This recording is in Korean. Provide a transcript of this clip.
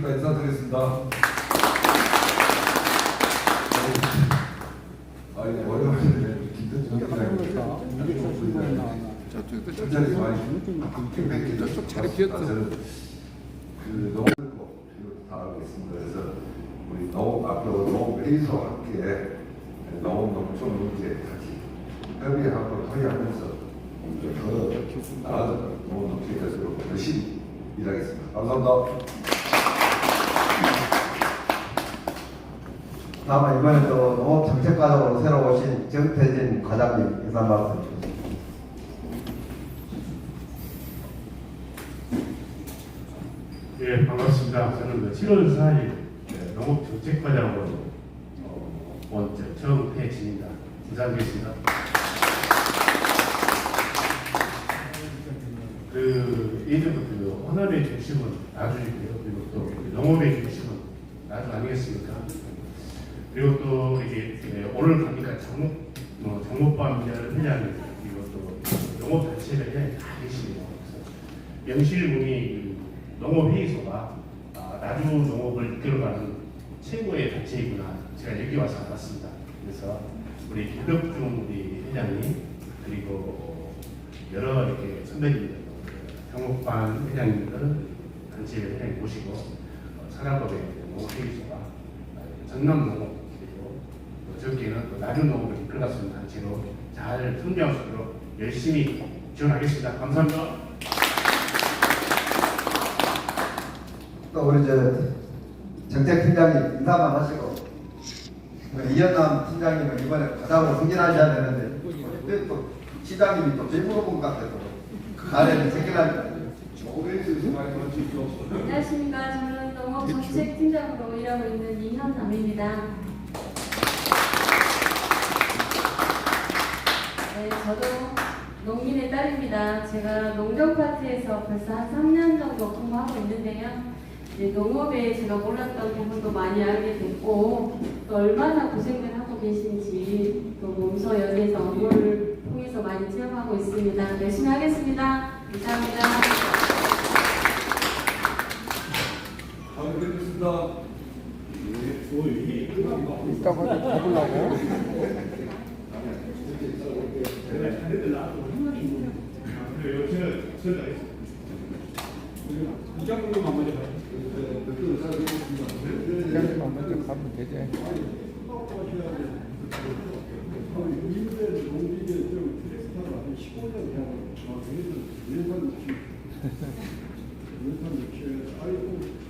여기까지 인사드리겠습니다. 아, 이거 어려워지네. 김대중 기자님. 저쪽도 천천히 많이 저쪽 자리 비었어. 그 다. 그래서 우리 앞으로 함께 문제 같이 협의하고 토의하면서 더 나아진 농업 농촌이 될수록 열심히 일하겠습니다. 감사합니다. 다음은 이번에 또 농업 정책과장으로 새로 오신 정태진 과장님 인사 말씀 주십시오. 예, 반갑습니다. 저는 그 7월 4일 네, 농업 정책과장으로 어, 온 저- 정태진입니다. 인사드리겠습니다. 그 예전부터 그 언어의 중심은 나주이고요. 그리고 또 농업의 중심은 나주 아니겠습니까? 그리고 또 예, 오늘 보니까 장목 뭐 장목반 회장님 그리고 또 농업단체가 회장이 다 계시네요. 그래서 영실군이 그 농업 회의소가 아, 나주 농업을 이끌어가는 최고의 단체이구나 제가 여기 와서 알았습니다. 그래서 우리 김덕중 우리 회장님 그리고 여러 이렇게 선배님들 경목반 회장님들 단체 회장님 모시고 어, 산악법의 농업회의소가 전남 농업 그리고 또 저기에는 또 나주 농업을 이끌어갈 수 있는 단체로 잘 성장할 수 있도록 열심히 지원하겠습니다. 감사합니다. 또 우리 저 정책 팀장님 인사만 하시고 우리 이현남 팀장님은 이번에 과장으로 승진하셔야 되는데 근데 또 시장님이 또 빌물어본 것 같아서 나래는 생겨납니다. 안녕하십니까. 저는 농업 정책팀장으로 일하고 있는 이현남입니다. 저도 농민의 딸입니다. 제가 농정파트에서 벌써 한 3년 정도 근무하고 있는데요. 이제 농업에 제가 몰랐던 부분도 많이 알게 됐고 또 얼마나 고생을 하고 계신지 또 몸소 여기에서 업무를 통해서 많이 체험하고 있습니다. 열심히 하겠습니다. 감사합니다. 다음 뵙겠습니다. 이따가 가보려고. 애들 나한테 무슨 말이 있는 거야? 아, 그래요. 제가 제가 알겠습니다. 이장님만 먼저 가요.